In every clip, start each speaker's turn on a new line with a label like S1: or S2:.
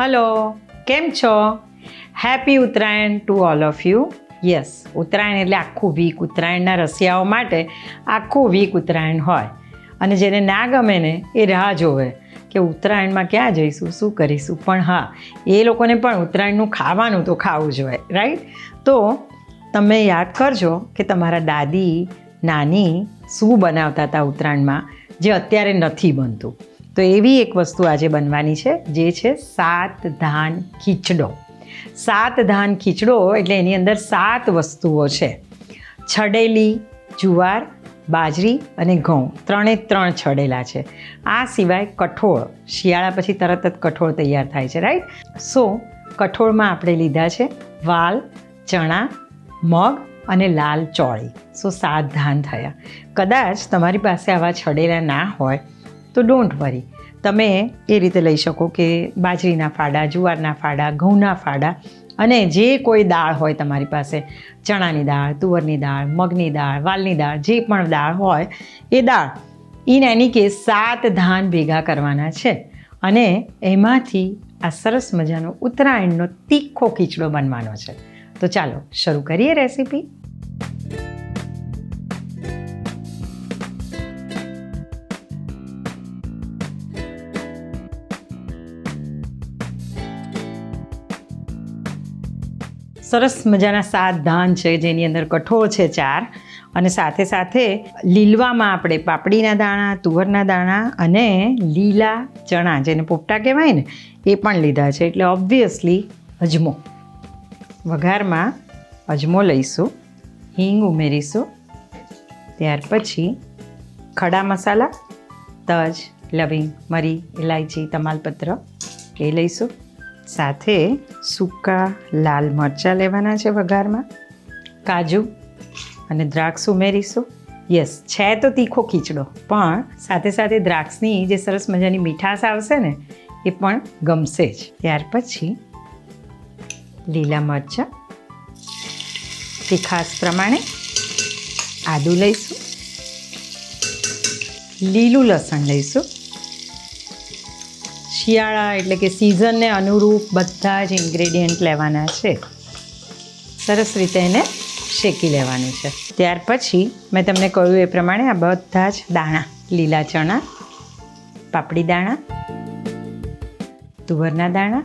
S1: Hello, કેમ છો? Happy Uttarayan to all of you yes Uttarayan એટલે આખું વીક ઉત્તરાયણના રસિયાઓ માટે આખું વીક ઉત્તરાયણ હોય. અને જેને ના ગમે ને, એ રાહ જોવે કે ઉત્તરાયણમાં ક્યાં જઈશું, શું કરીશું? પણ હા, એ લોકોને પણ ઉત્તરાયણનું ખાવાનું તો ખાવું જોઈએ રાઈટ તો તમે યાદ કરજો કે તમારા દાદી, નાની શું બનાવતા હતા ઉત્તરાયણમાં જે અત્યારે નથી બનતું. તો એવી એક વસ્તુ આજે બનવાની છે, જે છે સાત ધાન ખીચડો. સાત ધાન ખીચડો એટલે એની અંદર સાત વસ્તુઓ છે. છડેલી, જુવાર, બાજરી અને ઘઉં. ત્રણે ત્રણ છડેલા છે. આ સિવાય કઠોળ. શિયાળા પછી તરત જ કઠોળ તૈયાર થાય છે રાઈટ સો કઠોળમાં આપણે લીધા છે વાલ, ચણા, મગ અને લાલ ચોળી. સો સાત ધાન થયા. કદાચ તમારી પાસે આવા છડેલા ના હોય તો ડોન્ટ વરી તમે એ રીતે લઈ શકો કે બાજરીના ફાડા, જુવારના ફાડા, ઘઉંના ફાડા અને જે કોઈ દાળ હોય તમારી પાસે, ચણાની દાળ, તુવરની દાળ, મગની દાળ, વાલની દાળ, જે પણ દાળ હોય, એ દાળ ઇન એની કેસ સાત ધાન ભેગા કરવાના છે. અને એમાંથી આ સરસ મજાનો ઉત્તરાયણનો તીખો ખીચડો બનવાનો છે. તો ચાલો, શરૂ કરીએ રેસીપી સરસ મજાના સાત ધાન છે, જેની અંદર કઠોળ છે ચાર. અને સાથે સાથે લીલવામાં આપણે પાપડીના દાણા, તુવરના દાણા અને લીલા ચણા, જેને પોપટા કહેવાય ને, એ પણ લીધા છે. એટલે ઓબ્વિયસલી અજમો. વઘારમાં અજમો લઈશું, હિંગ ઉમેરીશું, ત્યાર પછી ખડા મસાલા, તજ, લવિંગ, મરી ઇલાયચી તમાલપત્ર એ લઈશું. સાથે સૂકા, લાલ મરચાં લેવાના છે વઘારમાં. કાજુ અને દ્રાક્ષ ઉમેરીશું. યસ છે તો તીખો ખીચડો પણ સાથે સાથે દ્રાક્ષની જે સરસ મજાની મીઠાશ આવશે ને, એ પણ ગમશે જ. ત્યાર પછી લીલા મરચાં. તીખાશ પ્રમાણે આદું લઈશું. લીલું લસણ લઈશું. શિયાળા એટલે કે સિઝનને અનુરૂપ બધા જ ઇન્ગ્રેડિયન્ટ લેવાના છે. સરસ રીતે એને શેકી લેવાનું છે. ત્યાર પછી મેં તમને કહ્યું એ પ્રમાણે આ બધા જ દાણા, લીલા ચણા, પાપડી દાણા, તુવરના દાણા.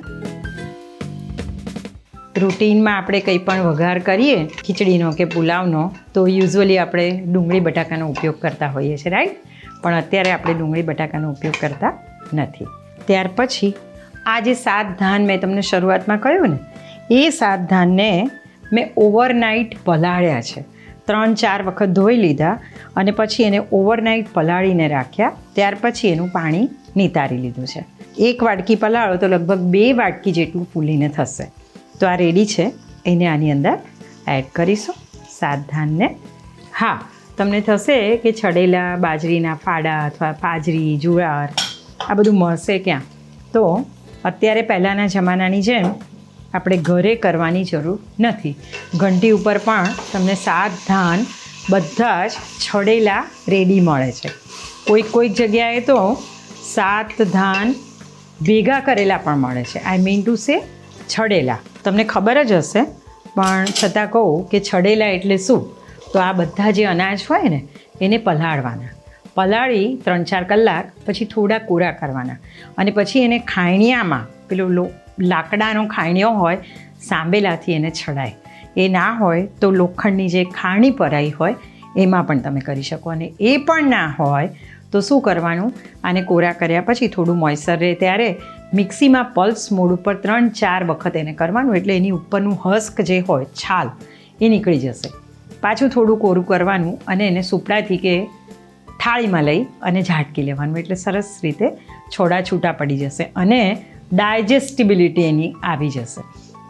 S1: રૂટીનમાં આપણે કંઈ પણ વઘાર કરીએ, ખીચડીનો કે પુલાવનો, તો યુઝ્યુઅલી આપણે ડુંગળી બટાકાનો ઉપયોગ કરતા હોઈએ છીએ રાઈટ પણ અત્યારે આપણે ડુંગળી બટાકાનો ઉપયોગ કરતા નથી. ત્યાર પછી આ જે સાત ધાન મેં તમને શરૂઆતમાં કહ્યું ને, એ સાત ધાનને મેં ઓવરનાઇટ પલાળ્યા છે. ત્રણ, ચાર વખત ધોઈ લીધા અને પછી એને ઓવરનાઇટ પલાળીને રાખ્યા. ત્યાર પછી એનું પાણી નિતારી લીધું છે. એક વાટકી પલાળો તો લગભગ બે વાટકી જેટલું ફૂલીને થશે. તો આ રેડી છે. એને આની અંદર એડ કરીશું. સાત ધાનને. હા, તમને થશે કે છડેલા, બાજરીના ફાડા અથવા બાજરી જુવાર આ બધું મળશે ક્યાં? તો અત્યારે પહેલાંના જમાનાની જેમ આપણે ઘરે કરવાની જરૂર નથી. ઘંટી ઉપર પણ તમને સાત ધાન બધા જ છડેલા રેડી મળે છે. કોઈક કોઈક જગ્યાએ તો સાત, ધાન ભેગા કરેલા પણ મળે છે. I mean to say છડેલા. તમને ખબર જ હશે, પણ છતાં કહું કે છડેલા એટલે શું? તો આ બધા જે અનાજ હોય ને, એને પલાળવાના. પલાળી ત્રણ ચાર કલાક, પછી થોડા કોરા કરવાના. અને પછી એને ખાયણિયામાં પેલો લો, લાકડાનો ખાયણીઓ હોય, સાંબેલાથી એને છડાય. એ ના હોય તો લોખંડની જે ખાણી પરાઈ હોય, એમાં પણ તમે કરી શકો. અને એ પણ ના હોય તો શું કરવાનું? આને કોરા કર્યા પછી થોડું મોઇસર રહે. ત્યારે મિક્સીમાં પલ્સ મોડ ઉપર ત્રણ ચાર વખત એને કરવાનું, એટલે એની ઉપરનું હસ્ક જે હોય, છાલ, એ નીકળી જશે. પાછું થોડું કોરું કરવાનું અને એને સુપડાથી કે થાળીમાં લઈ અને ઝાટકી લેવાનું. એટલે સરસ રીતે છોડા છૂટા પડી જશે અને ડાયજેસ્ટિબિલિટી એની આવી જશે.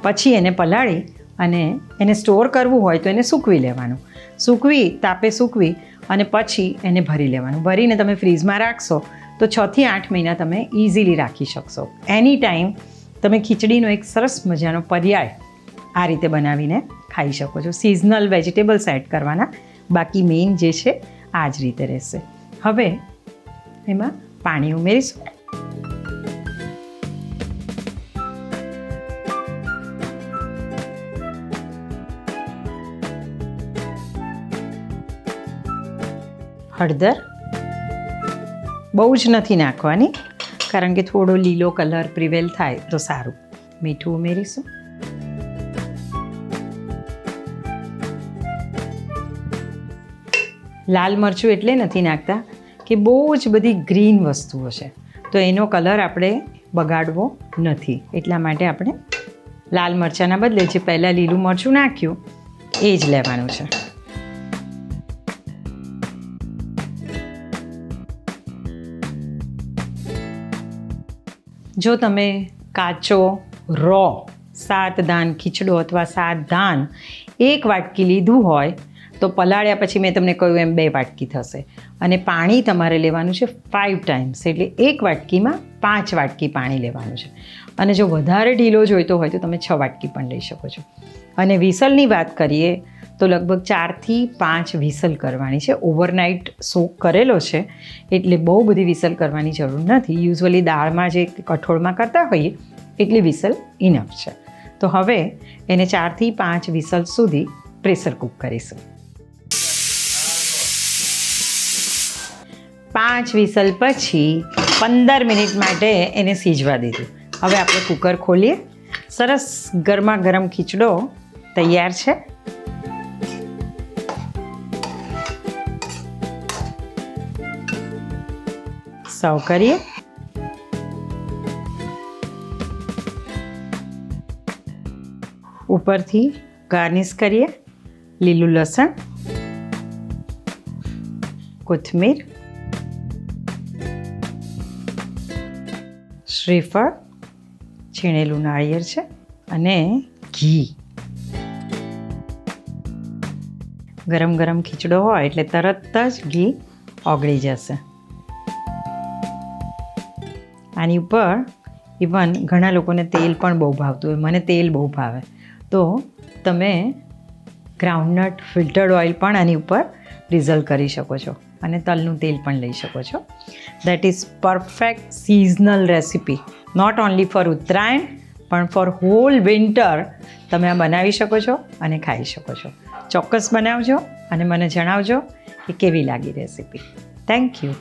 S1: પછી એને પલાળી અને એને સ્ટોર કરવું હોય તો એને સૂકવી લેવાનું. સૂકવી, તાપે સૂકવી અને પછી એને ભરી લેવાનું. ભરીને તમે ફ્રીઝમાં રાખશો તો છથી આઠ મહિના તમે ઇઝીલી રાખી શકશો. એની ટાઈમ તમે ખીચડીનો એક સરસ મજાનો પર્યાય આ રીતે બનાવીને ખાઈ શકો છો. સિઝનલ વેજીટેબલ્સ એડ કરવાના. બાકી મેઇન જે છે આ જ રીતે રહેશે. હવે એમાં પાણી ઉમેરીશું. હળદર બહુ જ નથી નાખવાની, કારણ કે થોડો લીલો કલર પ્રિવેલ થાય તો સારું. મીઠું ઉમેરીશું. લાલ મરચું એટલે નથી નાખતા, કે બહુ જ બધી ગ્રીન વસ્તુઓ છે. તો એનો કલર આપણે બગાડવો નથી. એટલા માટે આપણે લાલ મરચાંના બદલે જે પહેલાં લીલું મરચું નાખ્યું, એ જ લેવાનું છે. જો તમે કાચો રો સાત દાન ખીચડો અથવા સાત દાન એક વાટકી લીધું હોય તો પલાળ્યા પછી મેં તમને કહ્યું એમ બે વાટકી થશે. અને પાણી તમારે લેવાનું છે ફાઇવ ટાઈમ્સ એટલે એક વાટકીમાં પાંચ વાટકી પાણી લેવાનું છે. અને જો વધારે ઢીલો જોઈતો હોય તો તમે છ વાટકી પણ લઈ શકો છો. અને વિસલની વાત કરીએ તો લગભગ ચારથી પાંચ વિસલ કરવાની છે. ઓવરનાઇટ સોક કરેલો છે, એટલે બહુ બધી વિસલ કરવાની જરૂર નથી. યુઝઅલી દાળમાં જે કઠોળમાં કરતા હોઈએ, એટલી વિસલ ઇનફ છે. તો હવે એને ચારથી પાંચ વિસલ સુધી પ્રેશર કૂક કરીશું. પાંચ વિસલ પછી પંદર મિનિટ માટે એને સીજવા દીધું. હવે આપણે કુકર ખોલીએ. સરસ ગરમા ગરમ ખીચડો તૈયાર છે. સર્વ કરીએ. ઉપરથી ગાર્નિશ કરીએ લીલું લસણ, કોથમીર શ્રીફળ, છીણેલું નાળિયેર છે અને ઘી. ગરમ ગરમ ખીચડો હોય એટલે તરત જ ઘી ઓગળી જશે. આની ઉપર ઇવન ઘણા લોકોને તેલ પણ બહુ ભાવતું હોય. મને તેલ બહુ ભાવે. તો તમે ગ્રાઉન્ડનટ ફિલ્ટર્ડ ઓઇલ પણ આની ઉપર રિઝલ્ટ કરી શકો છો. અને તલનું તેલ પણ લઈ શકો છો. That is perfect seasonal recipe not only for Uttarayan, પણ ફોર હોલ વિન્ટર તમે આ બનાવી શકો છો અને ખાઈ શકો છો. ચોક્કસ બનાવજો અને મને જણાવજો કે કેવી લાગી રેસિપી થેન્ક યુ